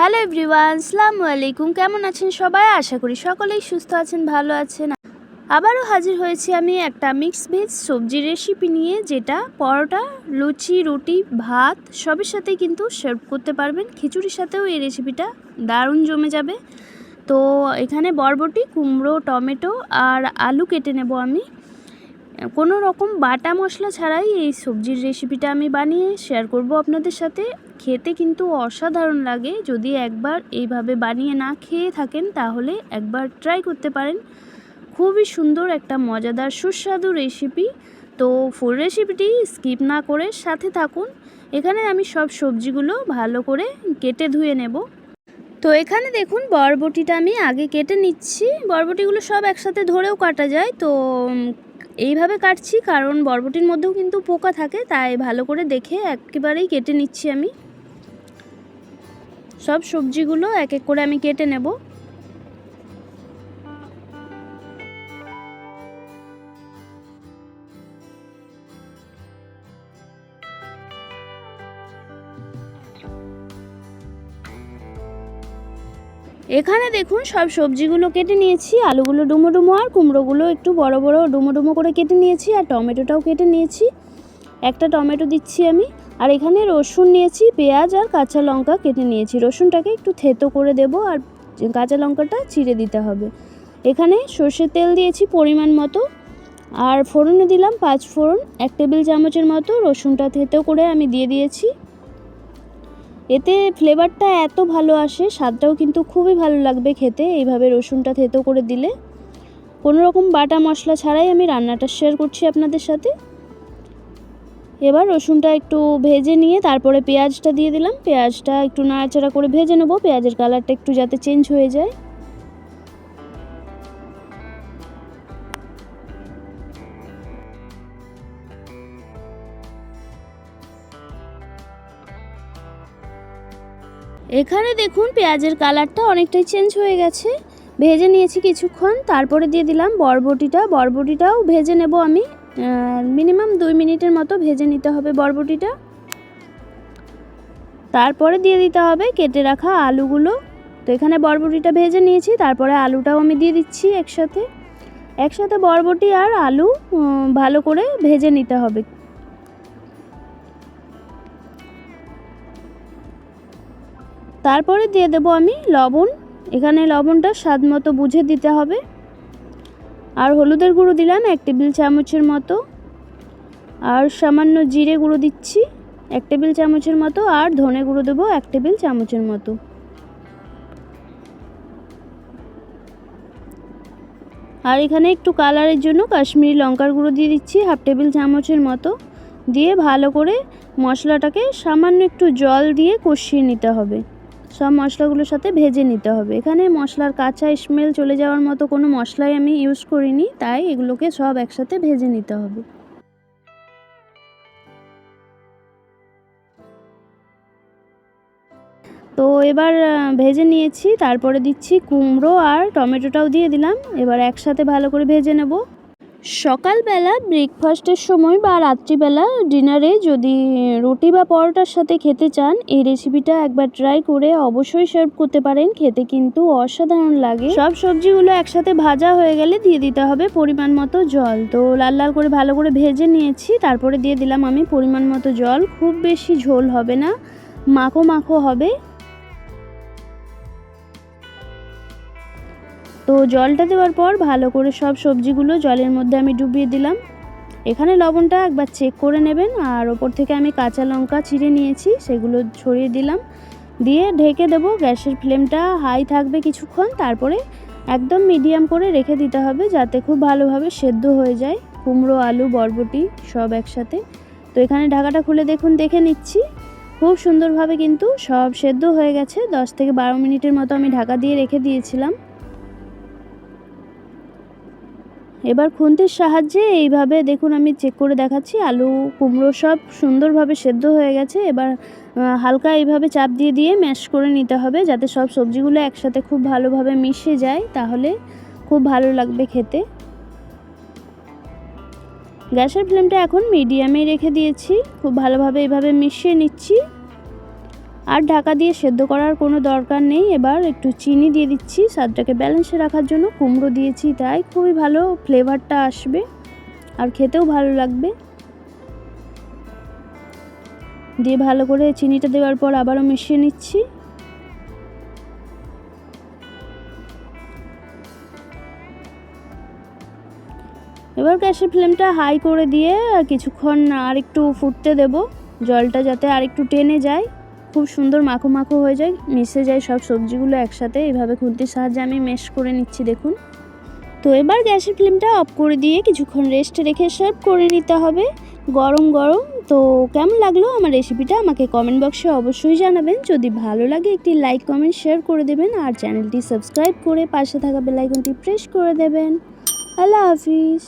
Hello everyone, আসসালামু আলাইকুম। কেমন আছেন সবাই? আশা করি সকলেই সুস্থ আছেন, ভালো আছেন। আবারও হাজির হয়েছি আমি একটা মিক্স ভেজ সবজি রেসিপি নিয়ে, যেটা পরোটা, লুচি, রুটি, ভাত, সবের সাথে কিন্তু সার্ভ করতে পারবেন। খিচুড়ির সাথেও এই রেসিপিটা দারুণ জমে যাবে। তো এখানে বরবটি, কুমড়ো, টমেটো আর আলু কেটে নেব আমি। কোনো রকম বাটা মশলা ছাড়াই এই সবজির রেসিপিটা আমি বানিয়ে শেয়ার করব আপনাদের সাথে। খেতে কিন্তু অসাধারণ লাগে। যদি একবার এইভাবে বানিয়ে না খেয়ে থাকেন, তাহলে একবার ট্রাই করতে পারেন। খুবই সুন্দর একটা মজাদার সুস্বাদু রেসিপি তো ফুল রেসিপিটি স্কিপ না করে সাথে থাকুন। এখানে আমি সব সবজিগুলো ভালো করে কেটে ধুয়ে নেব। তো এখানে দেখুন, বরবটিটা আমি আগে কেটে নিচ্ছি। বরবটিগুলো সব একসাথে ধরেও কাটা যায়। তো এইভাবে কাটছি, কারণ বরবটির মধ্যেও কিন্তু পোকা থাকে, তাই ভালো করে দেখে একেবারেই কেটে নিচ্ছি আমি। সব সবজিগুলো এক এক করে আমি কেটে নেব। এখানে দেখুন সব সবজিগুলো কেটে নিয়েছি, আলুগুলো ডুমো ডুমো আর কুমড়োগুলো একটু বড় বড় ডুমো ডুমো করে কেটে নিয়েছি আর টমেটোটাও কেটে নিয়েছি। একটা টমেটো দিচ্ছি আমি, আর এখানে রসুন নিয়েছি, পেঁয়াজ আর কাঁচা লঙ্কা কেটে নিয়েছি। রসুনটাকে একটু থেতো করে দেব আর কাঁচা লঙ্কাটা চিড়ে দিতে হবে। এখানে সর্ষের তেল দিয়েছি পরিমাণ মতো, আর ফোড়নে দিলাম পাঁচ ফোড়ন, এক টেবিল চামচের মতো রসুনটা থেতো করে আমি দিয়ে দিয়েছি। এতে ফ্লেভারটা এত ভালো আসে, স্বাদটাও কিন্তু খুবই ভালো লাগবে খেতে এইভাবে রসুনটা থেতো করে দিলে। কোনো রকম বাটা মশলা ছাড়াই আমি রান্নাটা শেয়ার করছি আপনাদের সাথে। এবার রসুনটা একটু ভেজে নিয়ে তারপরে পেঁয়াজটা দিয়ে দিলাম। পেঁয়াজটা একটু নাড়াচাড়া করে ভেজে নেব। পেঁয়াজের কালারটা একটু যাতে চেঞ্জ হয়ে যায়। এখানে দেখুন পেঁয়াজের কালারটা অনেকটাই চেঞ্জ হয়ে গেছে। ভেজে নিয়েছি কিছুক্ষণ। তারপরে দিয়ে দিলাম বরবটিটা। বরবটিটাও ভেজে নেব আমি। মিনিমাম দুই মিনিটের মতো ভেজে নিতে হবে বরবটিটা। তারপরে দিয়ে দিতে হবে কেটে রাখা আলুগুলো। তো এখানে বরবটিটা ভেজে নিয়েছি, তারপরে আলুটাও আমি দিয়ে দিচ্ছি একসাথে। একসাথে বরবটি আর আলু ভালো করে ভেজে নিতে হবে। তারপরে দিয়ে দেবো আমি লবণ। এখানে লবণটা স্বাদ মতো বুঝে দিতে হবে। আর হলুদের গুঁড়ো দিলাম, এক টেবিল চামচের মতো। আর সামান্য জিরে গুঁড়ো দিচ্ছি, এক টেবিল চামচের মতো। আর ধনে গুঁড়ো দেবো, এক টেবিল চামচের মতো। আর এখানে একটু কালারের জন্য কাশ্মীরি লঙ্কার গুঁড়ো দিয়ে দিচ্ছি, হাফ টেবিল চামচের মতো। দিয়ে ভালো করে মশলাটাকে সামান্য একটু জল দিয়ে কষিয়ে নিতে হবে। সব মশলাগুলোর সাথে ভেজে নিতে হবে। এখানে মশলার কাঁচা স্মেল চলে যাওয়ার মতো কোনো মশলাই আমি ইউজ করিনি, তাই এগুলোকে সব একসাথে ভেজে নিতে হবে। তো এবার ভেজে নিয়েছি, তারপরে দিচ্ছি কুমড়ো আর টমেটোটাও দিয়ে দিলাম। এবার একসাথে ভালো করে ভেজে নেব। সকালবেলা ব্রেকফাস্টের সময় বা রাত্রিবেলা ডিনারে যদি রুটি বা পরোটার সাথে খেতে চান, এই রেসিপিটা একবার ট্রাই করে অবশ্যই সার্ভ করতে পারেন। খেতে কিন্তু অসাধারণ লাগে। সব সবজিগুলো একসাথে ভাজা হয়ে গেলে দিয়ে দিতে হবে পরিমাণ মতো জল। তো লাল লাল করে ভালো করে ভেজে নিয়েছি। তারপরে দিয়ে দিলাম আমি পরিমাণ মতো জল। খুব বেশি ঝোল হবে না। মাখো মাখো হবে। তো জলটা দেওয়ার পর ভালো করে সব সবজিগুলো জলের মধ্যে আমি ডুবিয়ে দিলাম। এখানে লবণটা একবার চেক করে নেবেন। আর ওপর থেকে আমি কাঁচা লঙ্কা চিড়ে নিয়েছি, সেগুলো ছড়িয়ে দিলাম। দিয়ে ঢেকে দেবো, গ্যাসের ফ্লেমটা হাই থাকবে কিছুক্ষণ। তারপরে একদম মিডিয়াম করে রেখে দিতে হবে যাতে খুব ভালোভাবে সেদ্ধ হয়ে যায়। কুমড়ো, আলু, বরবটি সব একসাথে। তো এখানে ঢাকাটা খুলে দেখুন, দেখে নিচ্ছি। খুব সুন্দরভাবে কিন্তু সব সেদ্ধ হয়ে গেছে। দশ থেকে বারো মিনিটের মতো আমি ঢাকা দিয়ে রেখে দিয়েছিলাম। এবার খুন্তির সাহায্যে এইভাবে দেখুন আমি চেক করে দেখাচ্ছি, আলু, কুমড়ো সব সুন্দরভাবে সেদ্ধ হয়ে গেছে। এবার হালকা এইভাবে চাপ দিয়ে দিয়ে ম্যাশ করে নিতে হবে যাতে সব সবজিগুলো একসাথে খুব ভালোভাবে মিশে যায়, তাহলে খুব ভালো লাগবে খেতে। গ্যাসের ফ্লেমটা এখন মিডিয়ামে রেখে দিয়েছি, খুব ভালোভাবে এইভাবে মিশিয়ে নিচ্ছি। আর ঢাকা দিয়ে সেদ্ধ করার কোনো দরকার নেই। এবার একটু চিনি দিয়ে দিচ্ছি। স্বাদটাকে ব্যালেন্সে রাখার জন্য কুমড়ো দিয়েছি তাই খুবই ভালো ফ্লেভারটা আসবে আর খেতেও ভালো লাগবে। দিয়ে ভালো করে চিনিটা দেওয়ার পর আবারও মিশিয়ে নিচ্ছি। এবার গ্যাসের ফ্লেমটা হাই করে দিয়ে কিছুক্ষণ আর একটু ফুটতে দেব। জলটা যাতে আর একটু টেনে যায়। খুব সুন্দর মাখো মাখো হয়ে যায়, মিশে যায় সব সবজিগুলো একসাথে। এইভাবে খুন্তির সাহায্যে আমি মেশ করে নিচ্ছি, দেখুন। তো এবার গ্যাসের ফ্লেমটা অফ করে দিয়ে কিছুক্ষণ রেস্টে রেখে সার্ভ করে নিতে হবে। গরম গরম। তো কেমন লাগল আমার রেসিপিটা আমাকে কমেন্ট বক্সে অবশ্যই জানাবেন। যদি ভালো লাগে একটি লাইক, কমেন্ট, শেয়ার করে দেবেন আর চ্যানেলটি সাবস্ক্রাইব করে পাশে থাকা বেলাইকনটি প্রেস করে দেবেন। আল্লাহ হাফিজ।